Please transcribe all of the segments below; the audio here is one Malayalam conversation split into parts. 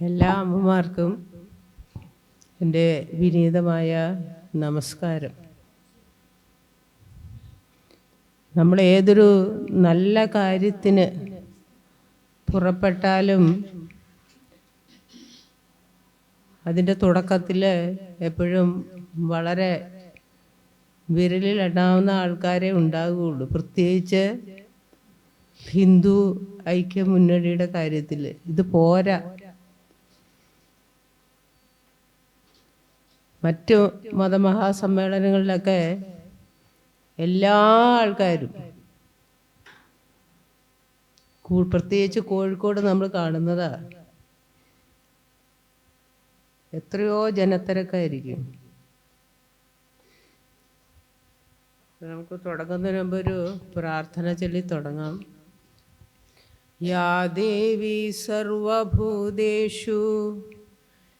എല്ലാ അമ്മമാർക്കും എന്റെ വിനീതമായ നമസ്കാരം. നമ്മൾ ഏതൊരു നല്ല കാര്യത്തിന് പുറപ്പെട്ടാലും അതിന്റെ തുടക്കത്തിൽ എപ്പോഴും വളരെ വിരലിൽ എണ്ണാവുന്ന ആൾക്കാരെ ഉണ്ടാകുകയുള്ളൂ പ്രത്യേകിച്ച് ഹിന്ദു ഐക്യ മുന്നണിയുടെ കാര്യത്തിൽ ഇത് പോരാ. മറ്റു മതമഹാസമ്മേളനങ്ങളിലൊക്കെ എല്ലാ ആൾക്കാരും പ്രത്യേകിച്ച് കോഴിക്കോട് നമ്മൾ കാണുന്നതാ. എത്രയോ ജനത്തിരക്കായിരിക്കും. നമുക്ക് തുടങ്ങുന്നതിന് മുമ്പ് ഒരു പ്രാർത്ഥന ചൊല്ലി തുടങ്ങാം. യാ ദേവി സർവഭൂതേഷു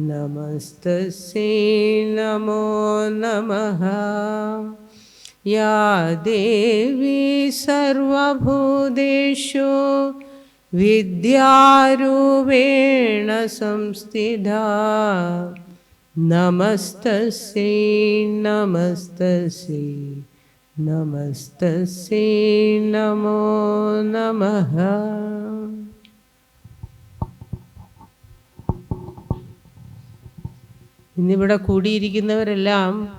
नमस् नमो नमः। या देवी सर्वभूतेषु विद्यारूपेण संस्थिता। नमस्त नमस्त नमस्त नमो नमः। ഇന്നിവിടെ കൂടിയിരിക്കുന്നവരെല്ലാം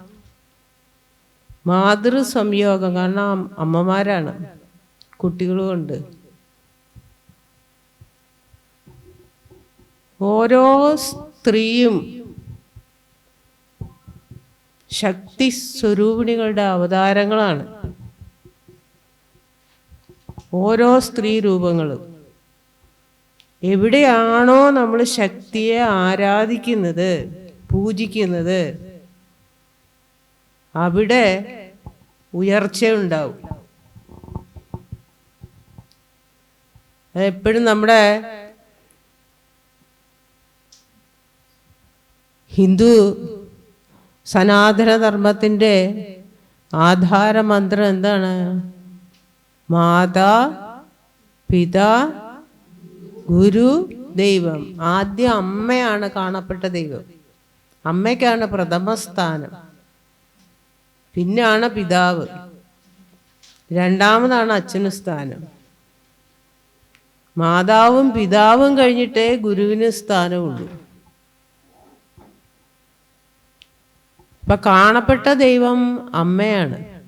മാതൃ സംയോഗം കാരണം അമ്മമാരാണ് കുട്ടികളുമുണ്ട്. ഓരോ സ്ത്രീയും ശക്തി സ്വരൂപിണികളുടെ അവതാരങ്ങളാണ്. ഓരോ സ്ത്രീ രൂപങ്ങളും. എവിടെയാണോ നമ്മൾ ശക്തിയെ ആരാധിക്കുന്നത് പൂജിക്കുന്നത്. അവിടെ ഉയർച്ചയുണ്ടാവും. എപ്പോഴും നമ്മുടെ ഹിന്ദു സനാതനധർമ്മത്തിന്റെ ആധാരമന്ത്രം എന്താണ്? മാതാ പിതാ ഗുരു ദൈവം. ആദ്യം അമ്മയാണ് കാണപ്പെട്ട ദൈവം. അമ്മയ്ക്കാണ് പ്രഥമ സ്ഥാനം. പിന്നാണ് പിതാവ്. രണ്ടാമതാണ് അച്ഛന് സ്ഥാനം. മാതാവും പിതാവും കഴിഞ്ഞിട്ടേ ഗുരുവിന് സ്ഥാനമുള്ളൂ. ഇപ്പൊ കാണപ്പെട്ട ദൈവം അമ്മയാണ്.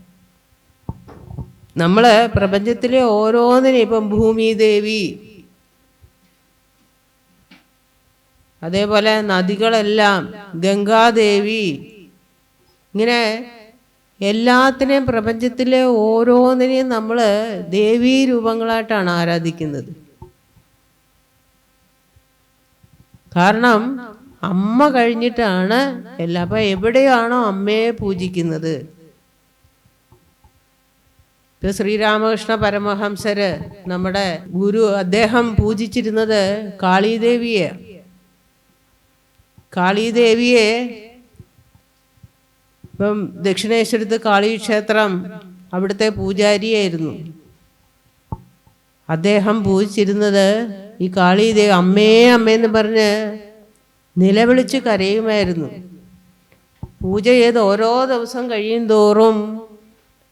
നമ്മൾ പ്രപഞ്ചത്തിലെ ഓരോന്നിനെ ഇപ്പം ഭൂമി ദേവി അതേപോലെ നദികളെല്ലാം ഗംഗാദേവി ഇങ്ങനെ എല്ലാത്തിനെയും പ്രപഞ്ചത്തിലെ ഓരോന്നിനെയും നമ്മൾ ദേവീ രൂപങ്ങളായിട്ടാണ് ആരാധിക്കുന്നത്. കാരണം അമ്മ കഴിഞ്ഞിട്ടാണ് എല്ലാം അപ്പം എവിടെയാണോ അമ്മയെ പൂജിക്കുന്നത്. ഇപ്പൊ ശ്രീരാമകൃഷ്ണ പരമഹംസര് നമ്മുടെ ഗുരു അദ്ദേഹം പൂജിച്ചിരുന്നത് കാളീദേവിയെ. കാളീദേവിയെ ഇപ്പം ദക്ഷിണേശ്വരത്ത് കാളി ക്ഷേത്രം അവിടുത്തെ പൂജാരിയായിരുന്നു. അദ്ദേഹം പൂജിച്ചിരുന്നത് ഈ കാളീദേവി അമ്മേ അമ്മേന്ന് പറഞ്ഞ് നിലവിളിച്ച് കരയുമായിരുന്നു. പൂജ ചെയ്ത് ഓരോ ദിവസം കഴിയും തോറും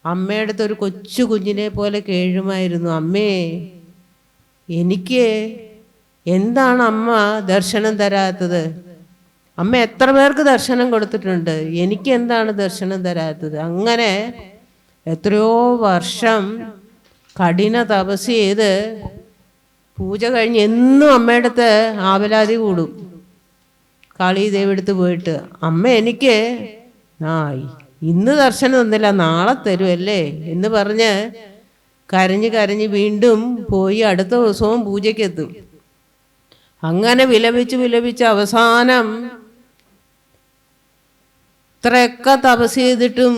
അമ്മയുടെ ഒരു കൊച്ചു കുഞ്ഞിനെ പോലെ കേഴുമായിരുന്നു. അമ്മേ എനിക്ക് എന്താണ് അമ്മ ദർശനം തരാത്തത്? അമ്മ എത്ര പേർക്ക് ദർശനം കൊടുത്തിട്ടുണ്ട്? എനിക്ക് എന്താണ് ദർശനം തരാത്തത്? അങ്ങനെ എത്രയോ വർഷം കഠിന തപസ് ചെയ്ത് പൂജ കഴിഞ്ഞ് എന്നും അമ്മയുടെ അടുത്ത് ആവലാതി കൂടും. കാളി ദേവി എടുത്ത് പോയിട്ട് അമ്മ എനിക്ക് ആ ഇന്ന് ദർശനം തന്നില്ല നാളെ തരുമല്ലേ എന്ന് പറഞ്ഞ് കരഞ്ഞ് കരഞ്ഞ് വീണ്ടും പോയി അടുത്ത ദിവസവും പൂജയ്ക്കെത്തും അങ്ങനെ വിലപിച്ച് വിലപിച്ച് അവസാനം ഇത്രയൊക്കെ തപസ് ചെയ്തിട്ടും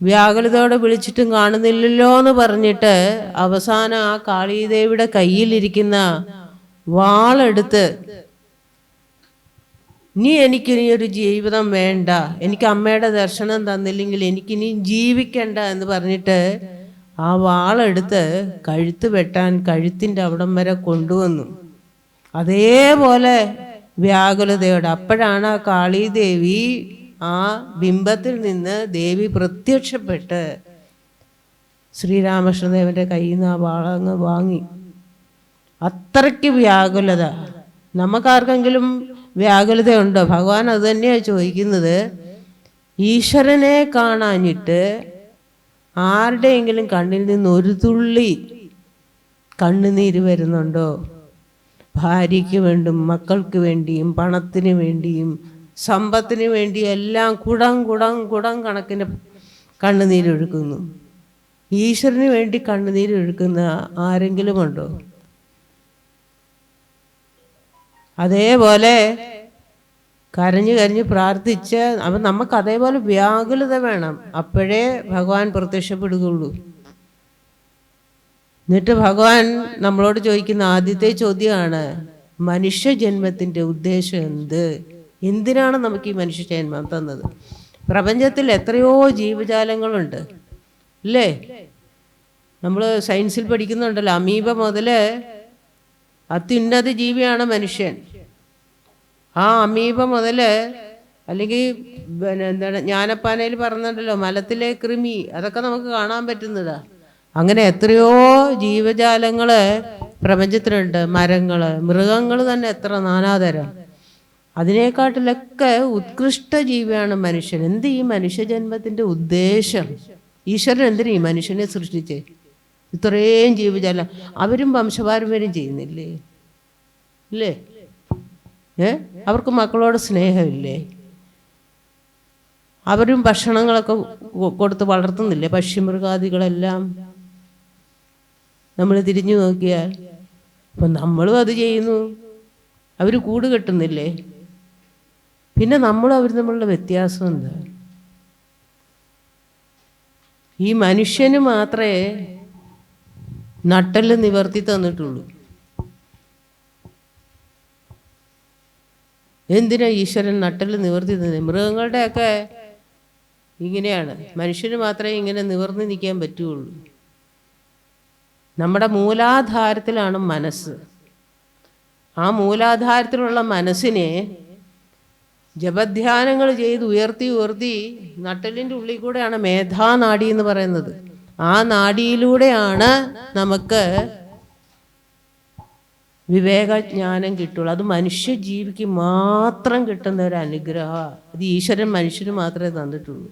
വ്യാകുലതയോടെ വിളിച്ചിട്ടും കാണുന്നില്ലല്ലോ എന്ന് പറഞ്ഞിട്ട് അവസാനം ആ കാളീദേവിയുടെ കയ്യിലിരിക്കുന്ന വാളെടുത്ത് നീ എനിക്കിനി ഒരു ജീവിതം വേണ്ട. എനിക്ക് അമ്മയുടെ ദർശനം തന്നില്ലെങ്കിൽ എനിക്കിനി ജീവിക്കണ്ട എന്ന് പറഞ്ഞിട്ട് ആ വാളെടുത്ത് കഴുത്ത് വെട്ടാൻ കഴുത്തിന്റെ അവിടം വരെ കൊണ്ടുവന്നു. അതേപോലെ വ്യാകുലതയോടെ അപ്പോഴാണ് ആ കാളീദേവി ആ ബിംബത്തിൽ നിന്ന് ദേവി പ്രത്യക്ഷപ്പെട്ട് ശ്രീരാമകൃഷ്ണദേവന്റെ കയ്യിൽ നിന്ന് ആ വാളങ്ങ് വാങ്ങി. അത്രയ്ക്ക് വ്യാകുലത. നമുക്കാർക്കെങ്കിലും വ്യാകുലതയുണ്ടോ? ഭഗവാൻ അത് തന്നെയാണ് ചോദിക്കുന്നത്. ഈശ്വരനെ കാണാഞ്ഞിട്ട് ആരുടെയെങ്കിലും കണ്ണിൽ നിന്ന് ഒരു തുള്ളി കണ്ണുനീര് വരുന്നുണ്ടോ? ഭാര്യയ്ക്ക് വേണ്ടും മക്കൾക്ക് വേണ്ടിയും പണത്തിന് വേണ്ടിയും സമ്പത്തിന് വേണ്ടി എല്ലാം കുടം കുടം കുടം കണക്കിന് കണ്ണുനീരൊഴുക്കുന്നു ഈശ്വരന് വേണ്ടി കണ്ണുനീരൊഴുക്കുന്ന ആരെങ്കിലും ഉണ്ടോ? അതേപോലെ കരഞ്ഞു കരഞ്ഞ് പ്രാർത്ഥിച്ച് അപ്പം നമുക്ക് അതേപോലെ വ്യാകുലത വേണം. അപ്പോഴേ ഭഗവാൻ പ്രത്യക്ഷപ്പെടുകയുള്ളൂ. എന്നിട്ട് ഭഗവാൻ നമ്മളോട് ചോദിക്കുന്ന ആദ്യത്തെ ചോദ്യമാണ് മനുഷ്യജന്മത്തിന്റെ ഉദ്ദേശം എന്ത്? എന്തിനാണ് നമുക്ക് ഈ മനുഷ്യജന്മം തന്നത്? പ്രപഞ്ചത്തിൽ എത്രയോ ജീവജാലങ്ങളുണ്ട്. അല്ലേ നമ്മൾ സയൻസിൽ പഠിക്കുന്നുണ്ടല്ലോ അമീബ മുതൽ അത്യുന്നത ജീവിയാണ് മനുഷ്യൻ. ആ അമീബ മുതൽ അല്ലെങ്കിൽ പിന്നെ എന്താണ് ജ്ഞാനപ്പാനയിൽ പറഞ്ഞിട്ടുണ്ടല്ലോ മലത്തിലെ കൃമി അതൊക്കെ നമുക്ക് കാണാൻ പറ്റുന്നതാ. അങ്ങനെ എത്രയോ ജീവജാലങ്ങൾ പ്രപഞ്ചത്തിലുണ്ട്. മരങ്ങൾ മൃഗങ്ങൾ തന്നെ എത്ര നാനാതരം. അതിനേക്കാട്ടിലൊക്കെ ഉത്കൃഷ്ട ജീവിയാണ് മനുഷ്യൻ. എന്ത് ഈ മനുഷ്യജന്മത്തിന്റെ ഉദ്ദേശം? ഈശ്വരൻ എന്തിനാ ഈ മനുഷ്യനെ സൃഷ്ടിച്ചേ? ഇത്രയും ജീവജാലം അവരും വംശപാരമ്പര്യം ചെയ്യുന്നില്ലേ? ഇല്ലേ? ഏ? അവർക്ക് മക്കളോട് സ്നേഹമില്ലേ? അവരും ഭക്ഷണങ്ങളൊക്കെ കൊടുത്ത് വളർത്തുന്നില്ലേ? പക്ഷിമൃഗാദികളെല്ലാം. നമ്മൾ തിരിഞ്ഞു നോക്കിയാൽ അപ്പം നമ്മളും അത് ചെയ്യുന്നു. അവർ കൂട് കെട്ടുന്നില്ലേ? പിന്നെ നമ്മൾ അവർ തമ്മിലുള്ള വ്യത്യാസം എന്താ? ഈ മനുഷ്യന് മാത്രമേ നട്ടൽ നിവർത്തി തന്നിട്ടുള്ളൂ. എന്തിനാ ഈശ്വരൻ നട്ടൽ നിവർത്തി തന്നെ മൃഗങ്ങളുടെയൊക്കെ ഇങ്ങനെയാണ്. മനുഷ്യന് മാത്രമേ ഇങ്ങനെ നിവർന്ന് നിൽക്കാൻ പറ്റുള്ളൂ. നമ്മുടെ മൂലാധാരത്തിലാണ് മനസ്സ്. ആ മൂലാധാരത്തിലുള്ള മനസ്സിനെ ജപധ്യാനങ്ങൾ ചെയ്ത് ഉയർത്തി ഉയർത്തി നട്ടലിന്റെ ഉള്ളിൽ കൂടെയാണ് മേധാനാടി എന്ന് പറയുന്നത്. ആ നാടിയിലൂടെയാണ് നമുക്ക് വിവേകജ്ഞാനം കിട്ടുള്ളൂ. അത് മനുഷ്യ ജീവിക്ക് മാത്രം കിട്ടുന്ന ഒരു അനുഗ്രഹമാണ് അത് ഈശ്വരൻ മനുഷ്യന് മാത്രമേ തന്നിട്ടുള്ളൂ.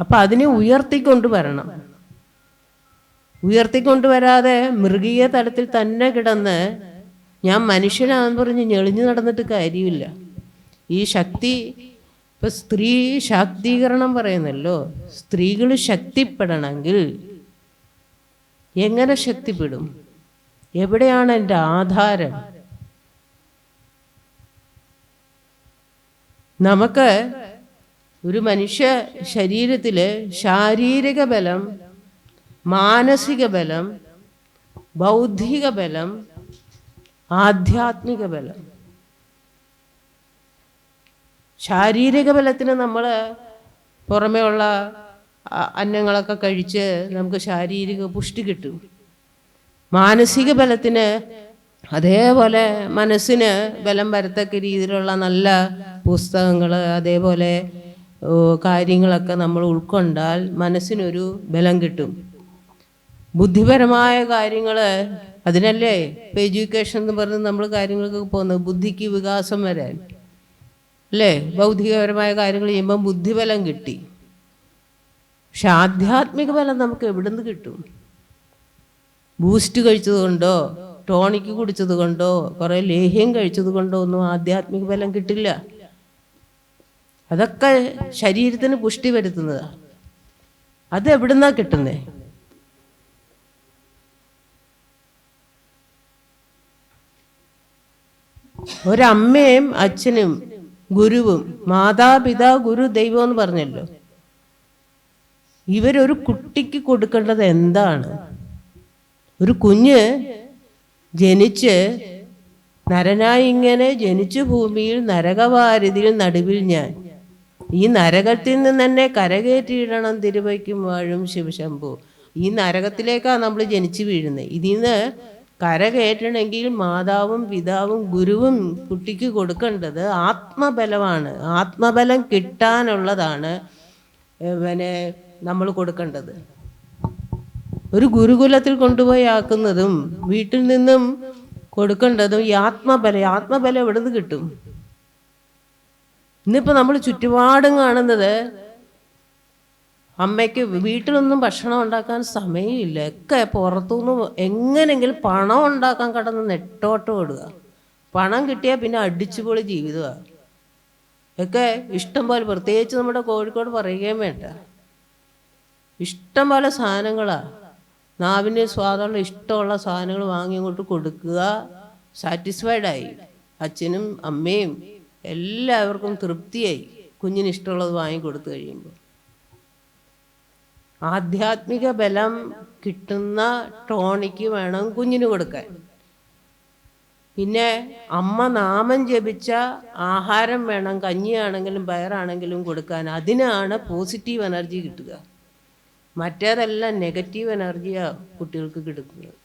അപ്പം അതിനെ ഉയർത്തിക്കൊണ്ടുവരണം ഉയർത്തിക്കൊണ്ടുവരാതെ മൃഗീയ തലത്തിൽ തന്നെ കിടന്ന് ഞാൻ മനുഷ്യനാന്ന് പറഞ്ഞ് ഞെളിഞ്ഞു നടന്നിട്ട് കാര്യമില്ല. ഈ ശക്തി ഇപ്പൊ സ്ത്രീ ശാക്തീകരണം പറയുന്നല്ലോ സ്ത്രീകൾ ശക്തിപ്പെടണമെങ്കിൽ എങ്ങനെ ശക്തിപ്പെടും? എവിടെയാണ് എന്റെ ആധാരം? നമുക്ക് ഒരു മനുഷ്യ ശരീരത്തിൽ ശാരീരിക ബലം മാനസിക ബലം ബൗദ്ധിക ബലം ആധ്യാത്മിക ബലം ശാരീരിക ബലത്തിന് നമ്മൾ പുറമേ ഉള്ള അന്നങ്ങളൊക്കെ കഴിച്ച് നമുക്ക് ശാരീരിക പുഷ്ടി കിട്ടും. മാനസിക ബലത്തിന് അതേപോലെ മനസ്സിന് ബലം വരത്തക്ക രീതിയിലുള്ള നല്ല പുസ്തകങ്ങൾ അതേപോലെ കാര്യങ്ങളൊക്കെ നമ്മൾ ഉൾക്കൊണ്ടാൽ മനസ്സിനൊരു ബലം കിട്ടും. ബുദ്ധിപരമായ കാര്യങ്ങൾ അതിനല്ലേ? ഇപ്പം എഡ്യൂക്കേഷൻ എന്ന് പറഞ്ഞ് നമ്മൾ കാര്യങ്ങൾക്ക് പോകുന്നത് ബുദ്ധിക്ക് വികാസം വരാൻ അല്ലേ? ബൗദ്ധികപരമായ കാര്യങ്ങൾ ചെയ്യുമ്പം ബുദ്ധിബലം കിട്ടി. പക്ഷെ ആധ്യാത്മിക ബലം നമുക്ക് എവിടെ നിന്ന് കിട്ടും? ബൂസ്റ്റ് കഴിച്ചത് കൊണ്ടോ ടോണിക്ക് കുടിച്ചത് കൊണ്ടോ കുറേ ലേഹ്യം കഴിച്ചത് കൊണ്ടോ ഒന്നും ആധ്യാത്മിക ബലം കിട്ടില്ല. അതൊക്കെ ശരീരത്തിന് പുഷ്ടി വരുത്തുന്നതാണ് അത് എവിടുന്നാ കിട്ടുന്നേ? ഒരമ്മയും അച്ഛനും ഗുരുവും മാതാപിതാ ഗുരു ദൈവം എന്ന് പറഞ്ഞല്ലോ. ഇവരൊരു കുട്ടിക്ക് കൊടുക്കേണ്ടത് എന്താണ്? ഒരു കുഞ്ഞ് ജനിച്ച് നരനായി ഇങ്ങനെ ജനിച്ചു ഭൂമിയിൽ നരകവാരിതിയിൽ നടുവിൽ ഞാൻ. ഈ നരകത്തിൽ നിന്ന് തന്നെ കരകയറ്റിയിടണം തിരുവയ്ക്കും വാഴും ശിവശംഭു. ഈ നരകത്തിലേക്കാണ് നമ്മൾ ജനിച്ചു വീഴുന്നത് ഇതിൽ നിന്ന് കരകയറ്റണമെങ്കിൽ മാതാവും പിതാവും ഗുരുവും കുട്ടിക്ക് കൊടുക്കേണ്ടത് ആത്മബലമാണ്. ആത്മബലം കിട്ടാനുള്ളതാണ് പിന്നെ നമ്മൾ കൊടുക്കേണ്ടത്. ഒരു ഗുരുകുലത്തിൽ കൊണ്ടുപോയി ആക്കുന്നതും വീട്ടിൽ നിന്നും കൊടുക്കേണ്ടതും ഈ ആത്മബലം ആത്മബലം എവിടെ നിന്ന് കിട്ടും? ഇന്നിപ്പോൾ നമ്മൾ ചുറ്റുപാടും കാണുന്നത് അമ്മയ്ക്ക് വീട്ടിലൊന്നും ഭക്ഷണം ഉണ്ടാക്കാൻ സമയമില്ല. ഒക്കെ പുറത്തുനിന്ന് എങ്ങനെങ്കിലും പണം ഉണ്ടാക്കാൻ കടന്ന് നെട്ടോട്ടം ഓടുക പണം കിട്ടിയാൽ പിന്നെ അടിച്ചുപൊളി ജീവിതമാണ് ഒക്കെ ഇഷ്ടം പോലെ പ്രത്യേകിച്ച് നമ്മുടെ കോഴിക്കോട് പറയുകയും വേണ്ട. ഇഷ്ടം പോലെ സാധനങ്ങളാണ് നാവിന് സ്വാദമുള്ള ഇഷ്ടമുള്ള സാധനങ്ങൾ വാങ്ങി ഇങ്ങോട്ട് കൊടുക്കുക. സാറ്റിസ്ഫൈഡായി അച്ഛനും അമ്മയും എല്ലാവർക്കും തൃപ്തിയായി. കുഞ്ഞിന് ഇഷ്ടമുള്ളത് വാങ്ങി കൊടുത്തു കഴിയുമ്പോൾ. ആധ്യാത്മിക ബലം കിട്ടുന്ന ടോണിക്ക് വേണം കുഞ്ഞിന് കൊടുക്കാൻ. പിന്നെ അമ്മ നാമം ജപിച്ച ആഹാരം വേണം കഞ്ഞിയാണെങ്കിലും പയറാണെങ്കിലും കൊടുക്കാൻ. അതിനാണ് പോസിറ്റീവ് എനർജി കിട്ടുക. മറ്റേതെല്ലാം നെഗറ്റീവ് എനർജിയാണ് കുട്ടികൾക്ക് കിട്ടുന്നത്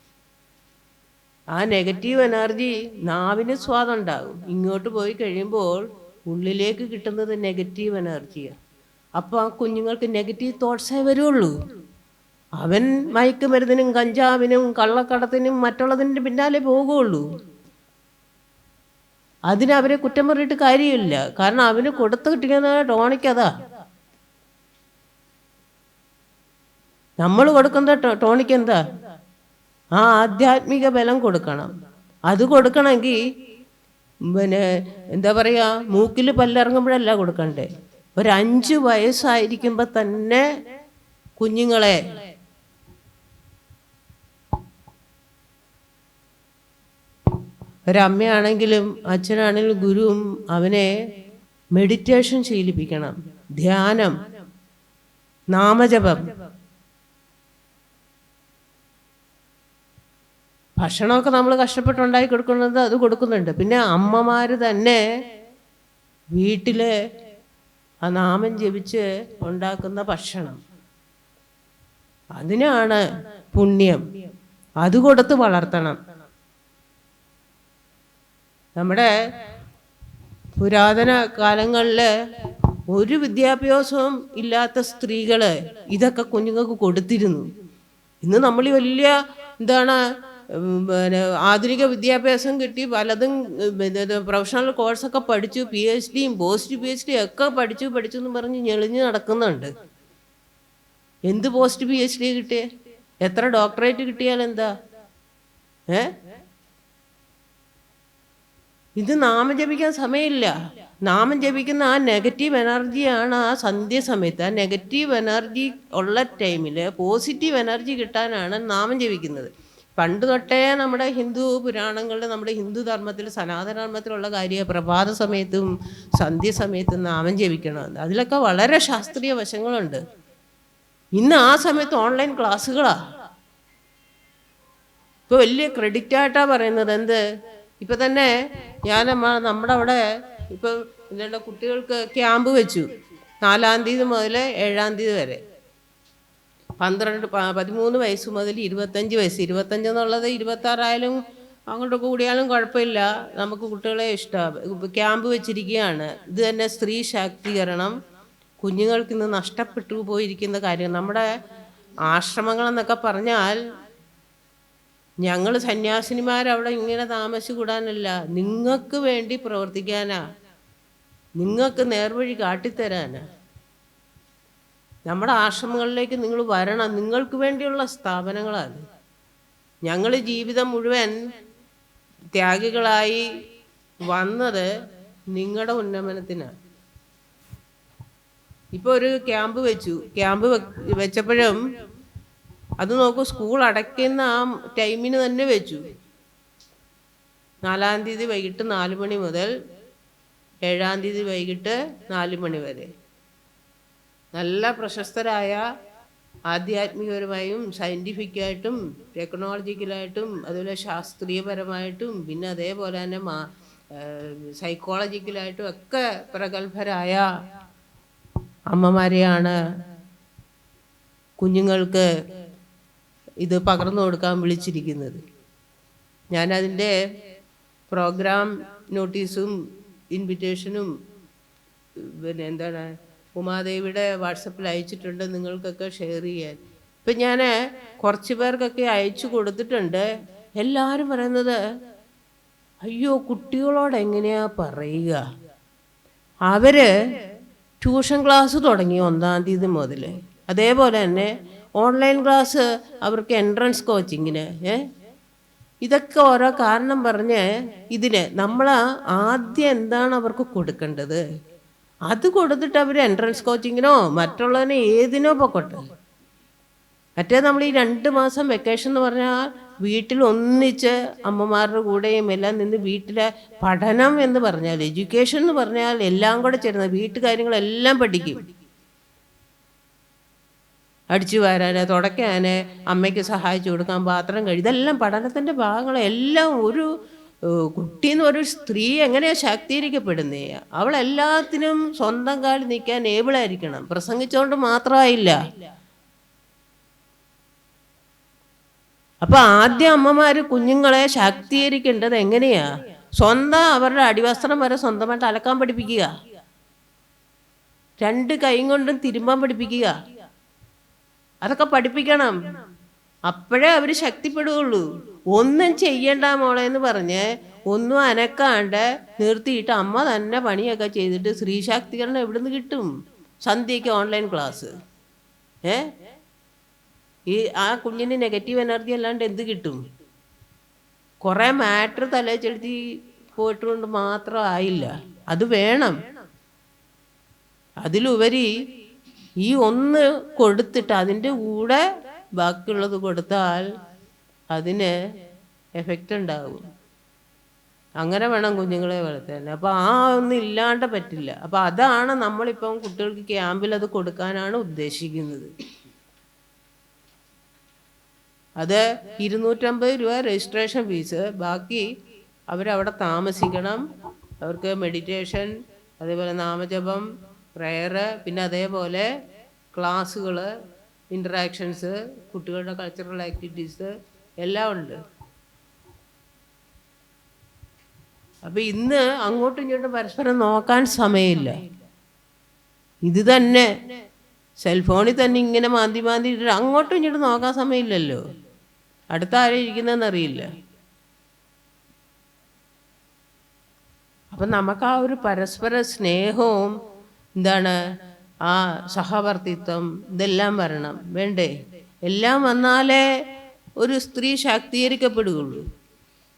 ആ നെഗറ്റീവ് എനർജി നാവിന് സ്വാദുണ്ടാകും. ഇങ്ങോട്ട് പോയി കഴിയുമ്പോൾ ഉള്ളിലേക്ക് കിട്ടുന്നത് നെഗറ്റീവ് എനർജിയാണ് അപ്പോൾ ആ കുഞ്ഞുങ്ങൾക്ക് നെഗറ്റീവ് തോട്ട്സേ വരുള്ളൂ. അവൻ മയക്കുമരുന്നിനും കഞ്ചാവിനും കള്ളക്കടത്തിനും മറ്റുള്ളതിന്റെ പിന്നാലെ പോകുള്ളൂ. അവരെ കുറ്റം പറഞ്ഞിട്ട് കാര്യമില്ല. കാരണം അവന് കൊടുത്തു കിട്ടിക്കുന്ന ടോണിക്കതാ. നമ്മൾ കൊടുക്കുന്ന ടോണിക്ക് എന്താ ആ ആധ്യാത്മിക ബലം കൊടുക്കണം. അത് കൊടുക്കണമെങ്കിൽ പിന്നെ എന്താ പറയുക മൂക്കിൽ പല്ലിറങ്ങുമ്പോഴല്ല കൊടുക്കണ്ടേ? ഒരു അഞ്ച് വയസ്സായിരിക്കുമ്പോൾ തന്നെ കുഞ്ഞുങ്ങളെ ഒരമ്മയാണെങ്കിലും അച്ഛനാണെങ്കിലും ഗുരുവും അവനെ മെഡിറ്റേഷൻ ശീലിപ്പിക്കണം. ധ്യാനം നാമജപം ഭക്ഷണമൊക്കെ നമ്മൾ കഷ്ടപ്പെട്ടുണ്ടാക്കി കൊടുക്കുന്നത് അത് കൊടുക്കുന്നുണ്ട്. പിന്നെ അമ്മമാർ തന്നെ വീട്ടിൽ ആ നാമം ജപിച്ച് ഉണ്ടാക്കുന്ന ഭക്ഷണം. അതിനാണ് പുണ്യം. അത് കൊടുത്ത് വളർത്തണം. നമ്മുടെ പുരാതന കാലങ്ങളിൽ ഒരു വിദ്യാഭ്യാസവും ഇല്ലാത്ത സ്ത്രീകൾ ഇതൊക്കെ കുഞ്ഞുങ്ങൾക്ക് കൊടുത്തിരുന്നു. ഇന്ന് നമ്മൾ വലിയ എന്താണ് പിന്നെ ആധുനിക വിദ്യാഭ്യാസം കിട്ടി. പലതും പ്രൊഫഷണൽ കോഴ്സൊക്കെ പഠിച്ചു. പി എച്ച് ഡിയും പോസ്റ്റ് പി എച്ച് ഡിയും ഒക്കെ പഠിച്ചു പഠിച്ചു എന്ന് പറഞ്ഞ് ഞെളിഞ്ഞ് നടക്കുന്നുണ്ട്. എന്ത് പോസ്റ്റ് പി എച്ച് ഡി കിട്ടിയേ? എത്ര ഡോക്ടറേറ്റ് കിട്ടിയാൽ എന്താ? ഏ? ഇത് നാമം ജപിക്കാൻ സമയമില്ല. നാമം ജപിക്കുന്ന ആ നെഗറ്റീവ് എനർജിയാണ് ആ സന്ധ്യ സമയത്ത്. ആ നെഗറ്റീവ് എനർജി ഉള്ള ടൈമിൽ പോസിറ്റീവ് എനർജി കിട്ടാനാണ് നാമം ജപിക്കുന്നത്. പണ്ട് തൊട്ടേ നമ്മുടെ ഹിന്ദു പുരാണങ്ങളിൽ നമ്മുടെ ഹിന്ദു ധർമ്മത്തിൽ സനാതന ധർമ്മത്തിലുള്ള കാര്യം പ്രഭാത സമയത്തും സന്ധ്യ സമയത്തും നാമം ജപിക്കണമെന്ന് അതിലൊക്കെ വളരെ ശാസ്ത്രീയ വശങ്ങളുണ്ട്. ഇന്ന് ആ സമയത്ത് ഓൺലൈൻ ക്ലാസ്സുകളാ. ഇപ്പൊ വലിയ ക്രെഡിറ്റ് ആയിട്ടാ പറയുന്നത്. എന്ത്? ഇപ്പൊ തന്നെ ഞാൻ നമ്മ- നമ്മുടെ അവിടെ ഇപ്പൊ കുട്ടികൾക്ക് ക്യാമ്പ് വെച്ചു. നാലാം തീയതി മുതൽ ഏഴാം തീയതി വരെ. പന്ത്രണ്ട് പതിമൂന്ന് വയസ്സ് മുതൽ ഇരുപത്തഞ്ച് വയസ്സ്. ഇരുപത്തഞ്ച് എന്നുള്ളത് ഇരുപത്താറായാലും അങ്ങോട്ട് കൂടിയാലും കുഴപ്പമില്ല. നമുക്ക് കുട്ടികളെ ഇഷ്ടമാണ് ക്യാമ്പ് വെച്ചിരിക്കുകയാണ്. ഇത് തന്നെ സ്ത്രീ ശാക്തീകരണം. കുഞ്ഞുങ്ങൾക്ക് ഇന്ന് നഷ്ടപ്പെട്ടു പോയിരിക്കുന്ന കാര്യം നമ്മുടെ ആശ്രമങ്ങളെന്നൊക്കെ പറഞ്ഞാൽ ഞങ്ങൾ സന്യാസിനിമാരവിടെ ഇങ്ങനെ താമസിച്ചു കൂടാനല്ല നിങ്ങൾക്ക് വേണ്ടി പ്രവർത്തിക്കാനാ. നിങ്ങൾക്ക് നേർവഴി കാട്ടിത്തരാനാ. നമ്മുടെ ആശ്രമങ്ങളിലേക്ക് നിങ്ങൾ വരണം. നിങ്ങൾക്ക് വേണ്ടിയുള്ള സ്ഥാപനങ്ങളാണ്. ഞങ്ങൾ ജീവിതം മുഴുവൻ ത്യാഗികളായി വന്നത് നിങ്ങളുടെ ഉന്നമനത്തിനാണ്. ഇപ്പൊ ഒരു ക്യാമ്പ് വെച്ചു. ക്യാമ്പ് വെച്ചപ്പോഴും അത് നോക്കൂ സ്കൂൾ അടയ്ക്കുന്ന ആ ടൈമിന് തന്നെ വെച്ചു. നാലാം തീയതി വൈകിട്ട് നാല് മണി മുതൽ ഏഴാം തീയതി വൈകിട്ട് നാല് മണി വരെ. നല്ല പ്രശസ്തരായ ആധ്യാത്മികപരമായും സയന്റിഫിക്കായിട്ടും ടെക്നോളജിക്കലായിട്ടും അതുപോലെ ശാസ്ത്രീയപരമായിട്ടും പിന്നെ അതേപോലെ തന്നെ മാ സൈക്കോളജിക്കലായിട്ടും ഒക്കെ പ്രഗത്ഭരായ അമ്മമാരെയാണ് കുഞ്ഞുങ്ങൾക്ക് ഇത് പകർന്നു കൊടുക്കാൻ വിളിച്ചിരിക്കുന്നത്. ഞാനതിന്റെ പ്രോഗ്രാം നോട്ടീസും ഇൻവിറ്റേഷനും പിന്നെ എന്താണ് ഉമാദേവിയുടെ വാട്സപ്പിൽ അയച്ചിട്ടുണ്ട് നിങ്ങൾക്കൊക്കെ ഷെയർ ചെയ്യാൻ. ഇപ്പം ഞാൻ കുറച്ച് പേർക്കൊക്കെ അയച്ചു കൊടുത്തിട്ടുണ്ട്. എല്ലാവരും പറയുന്നത് അയ്യോ കുട്ടികളോട് എങ്ങനെയാ പറയുക? അവർ ട്യൂഷൻ ക്ലാസ് തുടങ്ങി ഒന്നാം തീയതി മുതൽ. അതേപോലെ തന്നെ ഓൺലൈൻ ക്ലാസ് അവർക്ക് എൻട്രൻസ് കോച്ചിങ്ങിന് ഏ? ഇതൊക്കെ ഓരോ കാരണം പറഞ്ഞ് ഇതിന് നമ്മൾ ആദ്യം എന്താണ് അവർക്ക് കൊടുക്കേണ്ടത്? അത് കൊടുത്തിട്ട് അവർ എൻട്രൻസ് കോച്ചിങ്ങിനോ മറ്റുള്ളതിനോ ഏതിനോ പൊക്കോട്ടെ. മറ്റേ നമ്മൾ ഈ രണ്ട് മാസം വെക്കേഷൻ എന്ന് പറഞ്ഞാൽ വീട്ടിൽ ഒന്നിച്ച് അമ്മമാരുടെ കൂടെയും എല്ലാം നിന്ന് വീട്ടിലെ പഠനം എന്ന് പറഞ്ഞാൽ എഡ്യൂക്കേഷൻ എന്ന് പറഞ്ഞാൽ എല്ലാം കൂടെ ചേരുന്നത് വീട്ടുകാര്യങ്ങളെല്ലാം പഠിക്കും. അടിച്ചു വരാന് തുടയ്ക്കാന് അമ്മയ്ക്ക് സഹായിച്ചു കൊടുക്കാൻ പാത്രം കഴിയും ഇതെല്ലാം പഠനത്തിന്റെ ഭാഗങ്ങളെല്ലാം ഒരു ഏഹ്, കുട്ടിന്ന് ഒരു സ്ത്രീ എങ്ങനെയാണ് ശാക്തീകരിക്കപ്പെടുന്നേ? അവൾ എല്ലാത്തിനും സ്വന്തം കാലിൽ നിൽക്കാൻ ഏബിളായിരിക്കണം. പ്രസംഗിച്ചുകൊണ്ട് മാത്രമായില്ല അപ്പൊ ആദ്യം അമ്മമാര് കുഞ്ഞുങ്ങളെ ശാക്തീകരിക്കേണ്ടത് എങ്ങനെയാ? സ്വന്തം അവരുടെ അടിവസ്ത്രം വരെ സ്വന്തമായിട്ട് അലക്കാൻ പഠിപ്പിക്കുക. രണ്ട് കൈ കൊണ്ടും തിരുമ്പാൻ പഠിപ്പിക്കുക. അതൊക്കെ പഠിപ്പിക്കണം. അപ്പോഴേ അവർ ശക്തിപ്പെടുകയുള്ളൂ. ഒന്നും ചെയ്യണ്ട മോളെ എന്ന് പറഞ്ഞ് ഒന്നും അനക്കാണ്ട് നിർത്തിയിട്ട് അമ്മ തന്നെ പണിയൊക്കെ ചെയ്തിട്ട് സ്ത്രീ ശാക്തീകരണം എവിടുന്ന് കിട്ടും? സന്ധ്യയ്ക്ക് ഓൺലൈൻ ക്ലാസ് ഏ? ഈ ആ കുഞ്ഞിന് നെഗറ്റീവ് എനർജി അല്ലാണ്ട് എന്ത് കിട്ടും? കുറേ മാറ്റർ തലച്ചെടുത്തി പോയിട്ടുകൊണ്ട് മാത്രം ആയില്ല. അത് വേണം. അതിലുപരി ഈ ഒന്ന് കൊടുത്തിട്ട് അതിന്റെ കൂടെ ബാക്കിയുള്ളത് കൊടുത്താൽ അതിന് എഫക്റ്റ് ഉണ്ടാകും. അങ്ങനെ വേണം കുഞ്ഞുങ്ങളെ വളർത്താൻ. അപ്പോൾ ആ ഒന്നും ഇല്ലാണ്ട് പറ്റില്ല. അപ്പോൾ അതാണ് നമ്മളിപ്പം കുട്ടികൾക്ക് ക്യാമ്പിൽ അത് കൊടുക്കാനാണ് ഉദ്ദേശിക്കുന്നത്. അത് ഇരുന്നൂറ്റമ്പത് രൂപ രജിസ്ട്രേഷൻ ഫീസ് ബാക്കി അവരവിടെ താമസിക്കണം. അവർക്ക് മെഡിറ്റേഷൻ അതേപോലെ നാമജപം പ്രയറ് പിന്നെ അതേപോലെ ക്ലാസ്സുകൾ ഇന്ററാക്ഷൻസ് കുട്ടികളുടെ കൾച്ചറൽ ആക്ടിവിറ്റീസ് എല്ലാം ഉണ്ട്. അപ്പം ഇന്ന് അങ്ങോട്ടും ഇങ്ങോട്ടും പരസ്പരം നോക്കാൻ സമയമില്ല. ഇത് തന്നെ. സെൽഫോണിൽ തന്നെ ഇങ്ങനെ മാന്തി മാന്തി ഇട്ടിട്ട് അങ്ങോട്ടും ഇങ്ങോട്ടും നോക്കാൻ സമയമില്ലല്ലോ. അടുത്ത ആരും ഇരിക്കുന്നതെന്ന് അറിയില്ല. അപ്പം നമുക്ക് ആ ഒരു പരസ്പര സ്നേഹവും എന്താണ് ആ സഹവർത്തിത്വം ഇതെല്ലാം വരണം. വേണ്ടേ? എല്ലാം വന്നാലേ ഒരു സ്ത്രീ ശാക്തീകരിക്കപ്പെടുകയുള്ളൂ.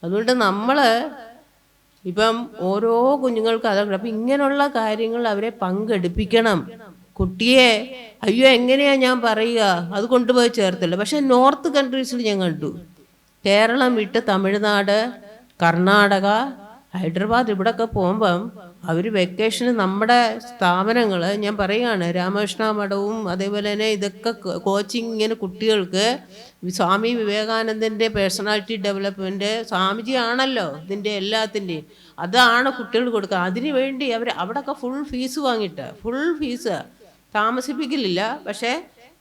അതുകൊണ്ട് നമ്മൾ ഇപ്പം ഓരോ കുഞ്ഞുങ്ങൾക്ക് അതൊക്കെ അപ്പം ഇങ്ങനെയുള്ള കാര്യങ്ങൾ അവരെ പങ്കെടുപ്പിക്കണം. കുട്ടിയെ അയ്യോ എങ്ങനെയാ ഞാൻ പറയുക? അത് കൊണ്ടുപോയി ചേർത്തില്ല. പക്ഷെ നോർത്ത് കൺട്രീസിൽ ഞാൻ കണ്ടു. കേരളം വിട്ട് തമിഴ്നാട് കർണാടക ഹൈദരാബാദ് ഇവിടെയൊക്കെ പോകുമ്പം അവർ വെക്കേഷന് നമ്മുടെ സ്ഥാപനങ്ങൾ ഞാൻ പറയുകയാണ് രാമകൃഷ്ണ മഠവും അതേപോലെ തന്നെ ഇതൊക്കെ കോച്ചിങ് ഇങ്ങനെ കുട്ടികൾക്ക് സ്വാമി വിവേകാനന്ദന്റെ പേഴ്സണാലിറ്റി ഡെവലപ്മെന്റ് സ്വാമിജി ആണല്ലോ ഇതിന്റെ എല്ലാത്തിന്റെയും അതാണ് കുട്ടികൾ കൊടുക്കുക. അതിന് വേണ്ടി അവർ അവിടെയൊക്കെ ഫുൾ ഫീസ് വാങ്ങിയിട്ട് ഫുൾ ഫീസ് താമസിപ്പിക്കലില്ല. പക്ഷേ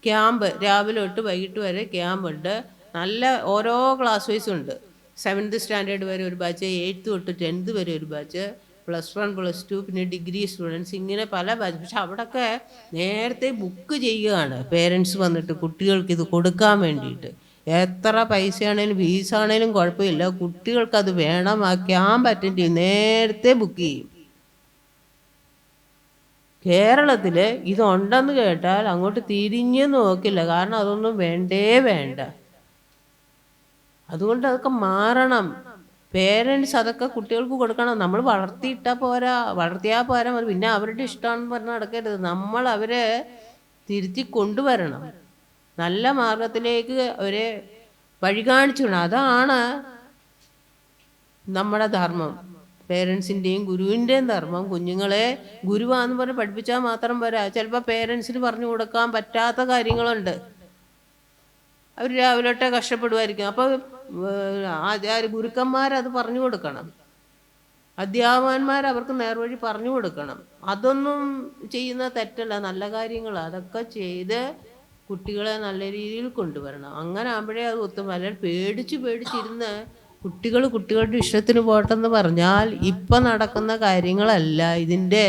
ക്യാമ്പ് രാവിലെ തൊട്ട് വൈകിട്ട് വരെ ക്യാമ്പുണ്ട് നല്ല ഓരോ ക്ലാസ് വൈസും ഉണ്ട്. സെവൻത്ത് സ്റ്റാൻഡേർഡ് വരെ ഒരു ബാച്ച് എയ്ത്ത് തൊട്ട് ടെൻത്ത് വരെ ഒരു batch plus one plus two പിന്നെ ഡിഗ്രി സ്റ്റുഡൻസ് ഇങ്ങനെ പല ബാച്ച് പക്ഷെ അവിടെയൊക്കെ നേരത്തെ ബുക്ക് ചെയ്യുകയാണ്. പേരൻസ് വന്നിട്ട് കുട്ടികൾക്ക് ഇത് കൊടുക്കാൻ വേണ്ടിയിട്ട്. എത്ര പൈസയാണേലും ഫീസാണേലും കുഴപ്പമില്ല. കുട്ടികൾക്ക് അത് വേണം ആ ക്യാമ്പ് അറ്റൻഡ് ചെയ്യും നേരത്തെ ബുക്ക് ചെയ്യും. കേരളത്തിൽ ഇതുണ്ടെന്ന് കേട്ടാൽ അങ്ങോട്ട് തിരിഞ്ഞു നോക്കില്ല. കാരണം അതൊന്നും വേണ്ടേ വേണ്ട. അതുകൊണ്ട് അതൊക്കെ മാറണം. പേരൻസ് അതൊക്കെ കുട്ടികൾക്ക് കൊടുക്കണം. നമ്മൾ വളർത്തിയിട്ടാൽ പോരാ. വളർത്തിയാൽ പോരാ പിന്നെ അവരുടെ ഇഷ്ടമാണെന്ന് പറഞ്ഞ് നടക്കരുത്. നമ്മൾ അവരെ തിരുത്തി കൊണ്ടുവരണം. നല്ല മാർഗത്തിലേക്ക് അവരെ വഴി കാണിച്ചു അതാണ് നമ്മുടെ ധർമ്മം. പേരൻസിന്റെയും ഗുരുവിന്റെയും ധർമ്മം. കുഞ്ഞുങ്ങളെ ഗുരുവാന്ന് പറഞ്ഞ് പഠിപ്പിച്ചാൽ മാത്രം പോരാ. ചിലപ്പോൾ പേരൻസിന് പറഞ്ഞു കൊടുക്കാൻ പറ്റാത്ത കാര്യങ്ങളുണ്ട്. അവർ രാവിലോട്ടെ കഷ്ടപ്പെടുമായിരിക്കും അപ്പോൾ ആചാര്യ ഗുരുക്കന്മാരത് പറഞ്ഞു കൊടുക്കണം. അധ്യാപകന്മാർ അവർക്ക് നേർവഴി പറഞ്ഞു കൊടുക്കണം. അതൊന്നും ചെയ്യുന്ന തെറ്റല്ല. നല്ല കാര്യങ്ങൾ അതൊക്കെ ചെയ്ത് കുട്ടികളെ നല്ല രീതിയിൽ കൊണ്ടുവരണം. അങ്ങനെ ആകുമ്പോഴേ അത് ഒത്തും അല്ലെങ്കിൽ പേടിച്ച് പേടിച്ചിരുന്ന് കുട്ടികൾ കുട്ടികളുടെ ഇഷ്ടത്തിന് പോട്ടെന്ന് പറഞ്ഞാൽ ഇപ്പം നടക്കുന്ന കാര്യങ്ങളല്ല. ഇതിന്റെ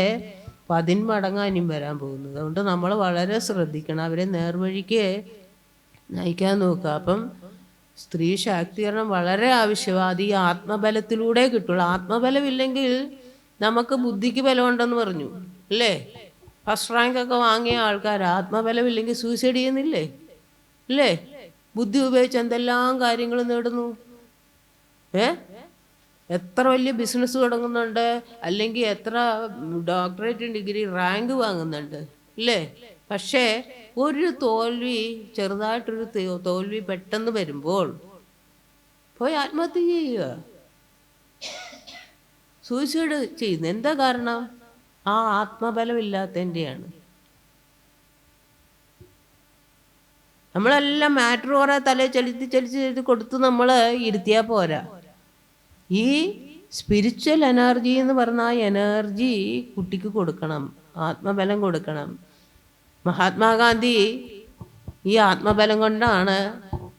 പതിന്മടങ്ങ് അനിയും വരാൻ പോകുന്നത്. അതുകൊണ്ട് നമ്മൾ വളരെ ശ്രദ്ധിക്കണം. അവരെ നേർവഴിക്ക് നയിക്കാൻ നോക്കുക. അപ്പം സ്ത്രീ ശാക്തീകരണം വളരെ ആവശ്യമാണ് അത് ഈ ആത്മബലത്തിലൂടെ കിട്ടുള്ളൂ. ആത്മബലമില്ലെങ്കിൽ നമുക്ക് ബുദ്ധിക്ക് ബലമുണ്ടെന്ന് പറഞ്ഞു. അല്ലേ? ഫസ്റ്റ് റാങ്ക് ഒക്കെ വാങ്ങിയ ആൾക്കാർ ആത്മബലമില്ലെങ്കിൽ സൂയിസൈഡ് ചെയ്യുന്നില്ലേ? അല്ലേ? ബുദ്ധി ഉപയോഗിച്ച് എന്തെല്ലാം കാര്യങ്ങൾ നേടുന്നു? ഏ? എത്ര വലിയ ബിസിനസ് തുടങ്ങുന്നുണ്ട്? അല്ലെങ്കിൽ എത്ര ഡോക്ടറേറ്റ് ഡിഗ്രി റാങ്ക് വാങ്ങുന്നുണ്ട്? അല്ലേ? പക്ഷേ ഒരു തോൽവി ചെറുതായിട്ടൊരു തോൽവി പെട്ടെന്ന് വരുമ്പോൾ പോയി ആത്മഹത്യ ചെയ്യുക. സൂയിസൈഡ് ചെയ്യുന്നു. എന്താ കാരണം? ആ ആത്മബലമില്ലാത്തതിന്റെയാണ്. നമ്മളെല്ലാം മാറ്റർ കുറേ തല ചലിച്ച് ചലിച്ച് ചലിച്ച് കൊടുത്ത് നമ്മൾ ഇരുത്തിയാൽ പോരാ. ഈ സ്പിരിച്വൽ എനർജി എന്ന് പറഞ്ഞ ആ എനർജി കുട്ടിക്ക് കൊടുക്കണം. ആത്മബലം കൊടുക്കണം. മഹാത്മാഗാന്ധി ഈ ആത്മബലം കൊണ്ടാണ്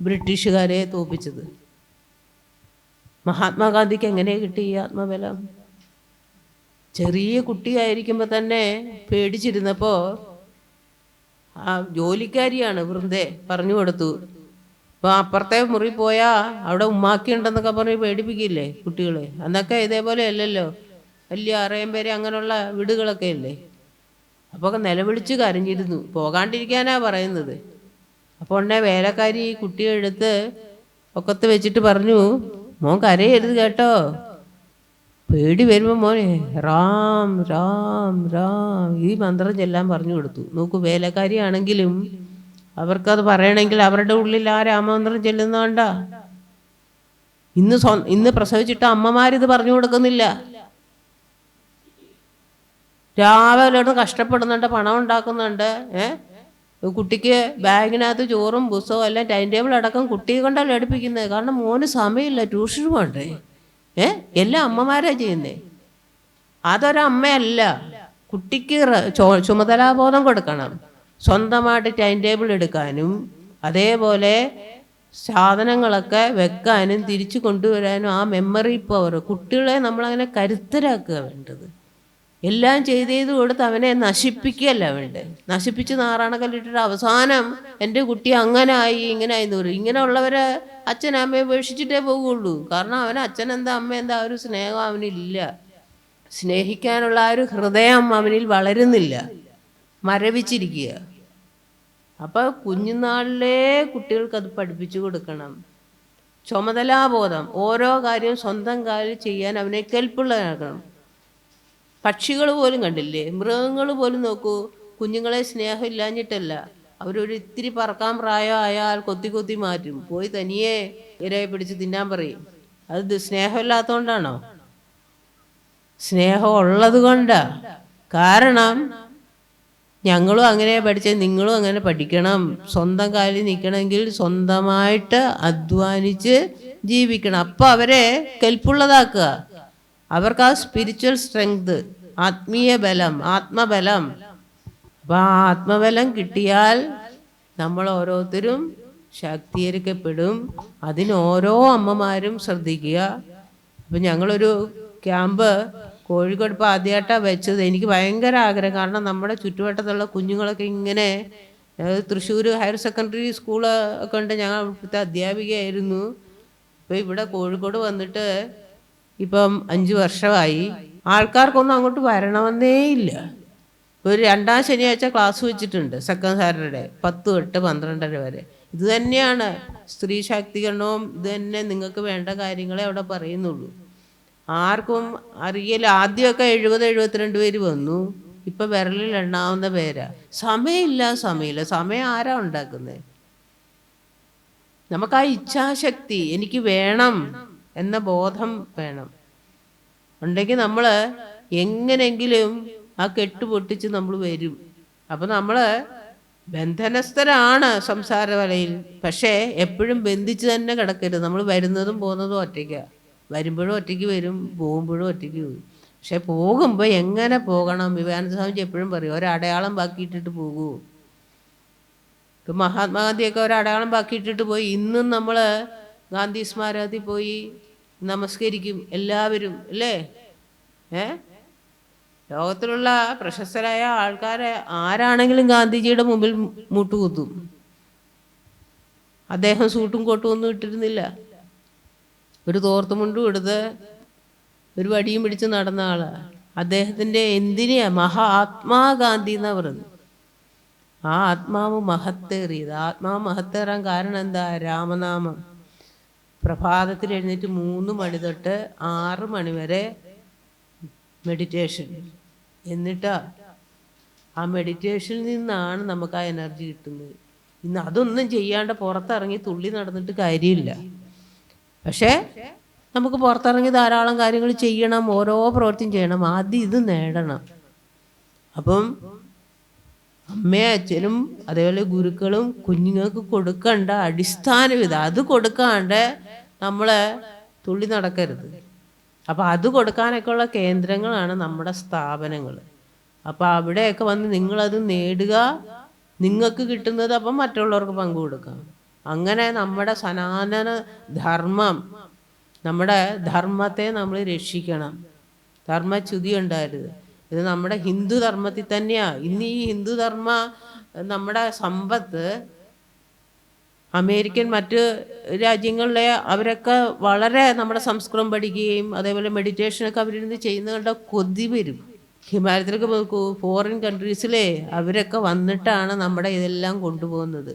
ബ്രിട്ടീഷുകാരെ തോപ്പിച്ചത്. മഹാത്മാഗാന്ധിക്ക് എങ്ങനെ കിട്ടി ഈ ആത്മബലം? ചെറിയ കുട്ടിയായിരിക്കുമ്പോൾ തന്നെ പേടിച്ചിരുന്നപ്പോൾ ആ ജോലിക്കാരിയാണ് വൃന്ദേ പറഞ്ഞു കൊടുത്തു. അപ്പോൾ അപ്പുറത്തെ മുറി പോയാൽ അവിടെ ഉമ്മാക്കിയുണ്ടെന്നൊക്കെ പറഞ്ഞ് പേടിപ്പിക്കില്ലേ കുട്ടികളെ? അന്നൊക്കെ ഇതേപോലെ അല്ലല്ലോ. വലിയ അറിയാൻ പേര് അങ്ങനെയുള്ള വീടുകളൊക്കെ അല്ലേ അപ്പോൾ നിലവിളിച്ച് കരഞ്ഞിരുന്നു. പോകാണ്ടിരിക്കാനാ പറയുന്നത്. അപ്പോൾ ഉടനെ വേലക്കാരി ഈ കുട്ടിയെ എടുത്ത് ഒക്കത്ത് വെച്ചിട്ട് പറഞ്ഞു മോൻ കരയരുത് കേട്ടോ. പേടി വരുമ്പോൾ മോനെ റാം റാം റാം. ഈ മന്ത്രം ചെല്ലാൻ പറഞ്ഞു കൊടുത്തു. നോക്കൂ വേലക്കാരിയാണെങ്കിലും അവർക്കത് പറയണമെങ്കിൽ അവരുടെ ഉള്ളിൽ ആ രാമമന്ത്രം ചെല്ലുന്നോണ്ട ഇന്ന് ഇന്ന് പ്രസവിച്ചിട്ട് അമ്മമാരിത് പറഞ്ഞു കൊടുക്കുന്നില്ല. രാവിലെ ഇട്ട് കഷ്ടപ്പെടുന്നുണ്ട് പണം ഉണ്ടാക്കുന്നുണ്ട് ഏഹ് കുട്ടിക്ക് ബാഗിനകത്ത് ചോറും പുസ്തകവും എല്ലാം ടൈം ടേബിൾ അടക്കം കുട്ടിയെ കൊണ്ടല്ല എടുപ്പിക്കുന്നത് കാരണം മോന് സമയമില്ല ട്യൂഷന് പോകണ്ടേ ഏ? എല്ലാം അമ്മമാരാ ചെയ്യുന്നേ. അതൊരമ്മയല്ല കുട്ടിക്ക് ചുമതലാബോധം കൊടുക്കണം. സ്വന്തമായിട്ട് ടൈം ടേബിൾ എടുക്കാനും അതേപോലെ സാധനങ്ങളൊക്കെ വെക്കാനും തിരിച്ചു കൊണ്ടുവരാനും ആ മെമ്മറി പവർ കുട്ടികളെ നമ്മളങ്ങനെ കരുത്തരാക്കുക വേണ്ടത്. എല്ലാം ചെയ്ത് ചെയ്ത് കൊടുത്ത് അവനെ നശിപ്പിക്കുകയല്ല വേണ്ടത്. നശിപ്പിച്ച് നാറാണക്കല്ലിട്ടിട്ട് അവസാനം എന്റെ കുട്ടി അങ്ങനെ ആയി ഇങ്ങനെ ആയി എന്ന് പറയും. ഇങ്ങനെയുള്ളവരെ അച്ഛൻ അമ്മയെ ഉപേക്ഷിച്ചിട്ടേ പോകുള്ളൂ. കാരണം അവൻ അച്ഛൻ എന്താ അമ്മ എന്താ ഒരു സ്നേഹം അവനില്ല സ്നേഹിക്കാനുള്ള ആ ഒരു ഹൃദയം അവനിൽ വളരുന്നില്ല. മരവിച്ചിരിക്കുക. അപ്പോൾ കുഞ്ഞുനാളിലേ കുട്ടികൾക്ക് അത് പഠിപ്പിച്ചു കൊടുക്കണം. ചുമതലാബോധം. ഓരോ കാര്യവും സ്വന്തം കാര്യം ചെയ്യാൻ അവനെ കെൽപ്പുള്ളതാക്കണം. പക്ഷികൾ പോലും കണ്ടില്ലേ? മൃഗങ്ങൾ പോലും നോക്കൂ. കുഞ്ഞുങ്ങളെ സ്നേഹം ഇല്ലാഞ്ഞിട്ടല്ല. അവരൊരു ഇത്തിരി പറക്കാൻ പ്രായമായാൽ കൊത്തി കൊത്തി മാറ്റും. പോയി തനിയെ ഇരയെ പിടിച്ച് തിന്നാൻ പറയും. അത് സ്നേഹമില്ലാത്തതുകൊണ്ടാണോ സ്നേഹം ഉള്ളത് കൊണ്ടാ. കാരണം ഞങ്ങളും അങ്ങനെ പഠിച്ച നിങ്ങളും അങ്ങനെ പഠിക്കണം. സ്വന്തം കാലിൽ നിൽക്കണമെങ്കിൽ സ്വന്തമായിട്ട് അധ്വാനിച്ച് ജീവിക്കണം. അപ്പോൾ അവരെ കെൽപ്പുള്ളതാക്കുക. അവർക്ക് ആ സ്പിരിച്വൽ സ്ട്രെങ്ത് ആത്മീയ ബലം ആത്മബലം. അപ്പം ആ ആത്മബലം കിട്ടിയാൽ നമ്മൾ ഓരോരുത്തരും ശാക്തീകരിക്കപ്പെടും. അതിന് ഓരോ അമ്മമാരും ശ്രദ്ധിക്കുക. അപ്പം ഞങ്ങളൊരു ക്യാമ്പ് കോഴിക്കോട് ഇപ്പോൾ ആദ്യമായിട്ടാണ് വെച്ചത്. എനിക്ക് ഭയങ്കര ആഗ്രഹം. കാരണം നമ്മുടെ ചുറ്റുവട്ടത്തുള്ള കുഞ്ഞുങ്ങളൊക്കെ ഇങ്ങനെ തൃശ്ശൂർ ഹയർ സെക്കൻഡറി സ്കൂൾ ഒക്കെ ഉണ്ട്. ഞങ്ങൾ ഇവിടുത്തെ അധ്യാപികയായിരുന്നു. ഇപ്പോൾ ഇവിടെ കോഴിക്കോട് വന്നിട്ട് ഇപ്പം അഞ്ച് വർഷമായി ആൾക്കാർക്കൊന്നും അങ്ങോട്ട് വരണമെന്നേ ഇല്ല. ഒരു രണ്ടാം ശനിയാഴ്ച ക്ലാസ് വെച്ചിട്ടുണ്ട് സെക്കൻഡ് സാറ്റർഡേ പത്ത് തൊട്ട് പന്ത്രണ്ടര വരെ. ഇത് തന്നെയാണ്. സ്ത്രീ ശാക്തീകരണവും ഇത് തന്നെ നിങ്ങൾക്ക് വേണ്ട കാര്യങ്ങളെ അവിടെ പറയുന്നുള്ളൂ. ആർക്കും അറിയില്ല ആദ്യമൊക്കെ എഴുപത് എഴുപത്തിരണ്ട് പേര് വന്നു. ഇപ്പം വിരലിൽ എണ്ണാവുന്ന പേരാ. സമയമില്ല സമയമില്ല. സമയം ആരാ ഉണ്ടാക്കുന്നത് നമുക്ക് ആ ഇച്ഛാശക്തി. എനിക്ക് വേണം. എന്ന ബോധം വേണം. ഉണ്ടെങ്കിൽ നമ്മൾ എങ്ങനെങ്കിലും ആ കെട്ട് പൊട്ടിച്ച് നമ്മൾ വരും. അപ്പം നമ്മൾ ബന്ധനസ്ഥരാണ് സംസാര വലയിൽ പക്ഷേ എപ്പോഴും ബന്ധിച്ച് തന്നെ കിടക്കരുത്. നമ്മൾ വരുന്നതും പോകുന്നതും ഒറ്റയ്ക്കാണ് വരുമ്പോഴും ഒറ്റയ്ക്ക് വരും പോകുമ്പോഴും ഒറ്റയ്ക്ക് പോകും പക്ഷെ പോകുമ്പോൾ എങ്ങനെ പോകണം? വിവേകാനന്ദ സ്വാമിജി എപ്പോഴും പറയും ഒരടയാളം ബാക്കിയിട്ടിട്ട് പോകൂ. ഇപ്പം മഹാത്മാഗാന്ധിയൊക്കെ ഒരടയാളം ബാക്കിയിട്ടിട്ട് പോയി. ഇന്നും നമ്മൾ ഗാന്ധി സ്മാരകത്തിൽ പോയി. നമസ്കരിക്കും എല്ലാവരും അല്ലേ? ഏ? ലോകത്തിലുള്ള പ്രശസ്തരായ ആൾക്കാരെ ആരാണെങ്കിലും ഗാന്ധിജിയുടെ മുമ്പിൽ മുട്ടുകുത്തും. അദ്ദേഹം സൂട്ടും കോട്ടും ഒന്നും ഇട്ടിരുന്നില്ല. ഒരു തോർത്തുമുണ്ടും എടുത്ത് ഒരു വടിയും പിടിച്ച് നടന്ന ആൾ. അദ്ദേഹത്തിന്റെ എന്തിനെയാ? മഹാ ആത്മാഗാന്ധി എന്നാ പറയുന്നത്. ആ ആത്മാവ് മഹത്തേറിയത്. ആത്മാവ് മഹത്തേറാൻ കാരണം എന്താ? രാമനാമം. പ്രഭാതത്തിൽ എഴുന്നേറ്റ് മൂന്ന് മണി തൊട്ട് ആറ് മണി വരെ മെഡിറ്റേഷൻ എന്നിട്ട് ആ മെഡിറ്റേഷനിൽ നിന്നാണ് നമുക്ക് ആ എനർജി കിട്ടുന്നത്. ഇന്ന് അതൊന്നും ചെയ്യാണ്ട് പുറത്തിറങ്ങി തുള്ളി നടന്നിട്ട് കാര്യമില്ല. പക്ഷേ നമുക്ക് പുറത്തിറങ്ങി ധാരാളം കാര്യങ്ങൾ ചെയ്യണം ഓരോ പ്രവൃത്തിയും ചെയ്യണം. ആദ്യം ഇത് നേടണം. അപ്പം അമ്മയും അച്ഛനും അതേപോലെ ഗുരുക്കളും കുഞ്ഞുങ്ങൾക്ക് കൊടുക്കേണ്ട അടിസ്ഥാനം ഇത് അത് കൊടുക്കാണ്ട് നമ്മളെ തുള്ളി നടക്കരുത്. അപ്പോൾ അത് കൊടുക്കാനൊക്കെ ഉള്ള കേന്ദ്രങ്ങളാണ് നമ്മുടെ സ്ഥാപനങ്ങൾ. അപ്പോൾ അവിടെയൊക്കെ വന്ന് നിങ്ങളത് നേടുക നിങ്ങൾക്ക് കിട്ടുന്നത് അപ്പം മറ്റുള്ളവർക്ക് പങ്കു കൊടുക്കാം അങ്ങനെ നമ്മുടെ സനാതന ധർമ്മം നമ്മുടെ ധർമ്മത്തെ നമ്മൾ രക്ഷിക്കണം. ധർമ്മച്യുതി ഉണ്ടായിരുത് ഇത് നമ്മുടെ ഹിന്ദു ധർമ്മത്തിൽ തന്നെയാണ് ഇന്ന് ഈ ഹിന്ദു ധർമ്മ നമ്മുടെ സമ്പത്ത് അമേരിക്കൻ മറ്റ് രാജ്യങ്ങളിലെ അവരൊക്കെ വളരെ നമ്മുടെ സംസ്കൃതം പഠിക്കുകയും അതേപോലെ മെഡിറ്റേഷനൊക്കെ അവരിരുന്ന് ചെയ്യുന്നത് കണ്ട കൊതി വരും. ഹിമാലയത്തിലൊക്കെ നോക്കൂ ഫോറിൻ കൺട്രീസിലെ അവരൊക്കെ വന്നിട്ടാണ് നമ്മുടെ ഇതെല്ലാം കൊണ്ടുപോകുന്നത്.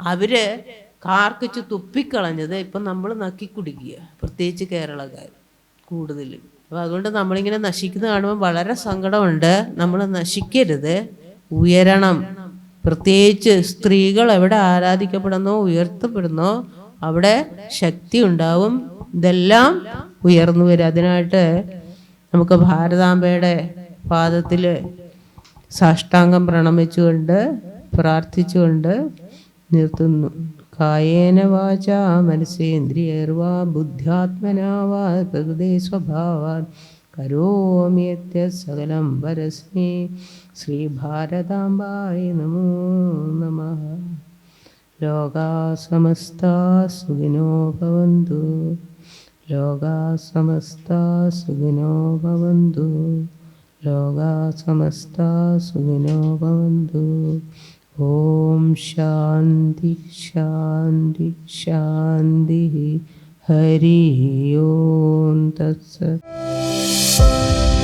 അവർ കാർക്കിച്ച് തുപ്പിക്കളഞ്ഞത് ഇപ്പം നമ്മൾ നക്കി കുടിക്കുക പ്രത്യേകിച്ച് കേരളക്കാർ കൂടുതലും. അപ്പോൾ അതുകൊണ്ട് നമ്മളിങ്ങനെ നശിക്കുന്നത് കാണുമ്പോൾ വളരെ സങ്കടമുണ്ട്. നമ്മൾ നശിക്കരുത്. ഉയരണം. പ്രത്യേകിച്ച് സ്ത്രീകൾ എവിടെ ആരാധിക്കപ്പെടുന്നോ ഉയർത്തപ്പെടുന്നോ അവിടെ ശക്തി ഉണ്ടാവും. ഇതെല്ലാം ഉയർന്നു വരും. അതിനായിട്ട് നമുക്ക് ഭാരതാംബയുടെ പാദത്തിൽ സാഷ്ടാംഗം പ്രണമിച്ചുകൊണ്ട് പ്രാർത്ഥിച്ചുകൊണ്ട് നിർത്തുന്നു. കായേന വാച മനസ്സേന്ദ്രിയർവാ ബുദ്ധ്യാത്മനാ വാ പ്രകൃതി സ്വഭാവാൻ കരോമ്യത്യ സകലം പരസ്മേ. ശ്രീഭാരതാംബായ നമോ നമ. ലോകാ സമസ്താ സുഖിനോ ഭവന്തു. ലോകാ സമസ്താ സുഖിനോ ഭവന്തു. ലോകാ സമസ്താ ॐ शान्ति शान्ति शान्तिः। हरिः ॐ तत्सत्।